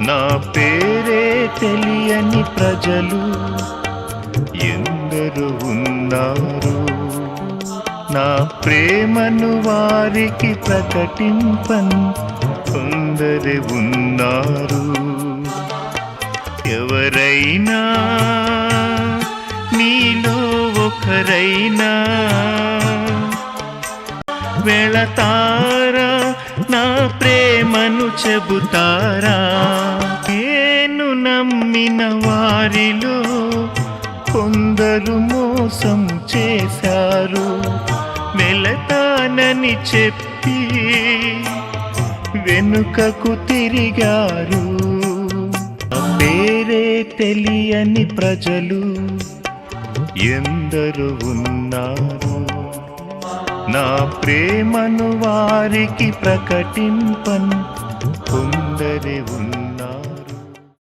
నా పేరే తెలియని ప్రజలు ఎందరు ఉన్నారు. నా ప్రేమను వారికి ప్రకటింపన్ కొందరు ఉన్నారు. ఎవరైనా నీలో ఒకరైనా వెళతారా నా ప్రేమను చెబుతారా? నేను నమ్మిన వారిలో కొందరు మోసం చేశారు. వెళతానని చెప్పి వెనుకకు తిరిగారు. పేరే తెలియని ప్రజలు ఎందరు ఉన్నారు. నా ప్రేమను వారికి ప్రకటింపన్. కొందరి ఉన్న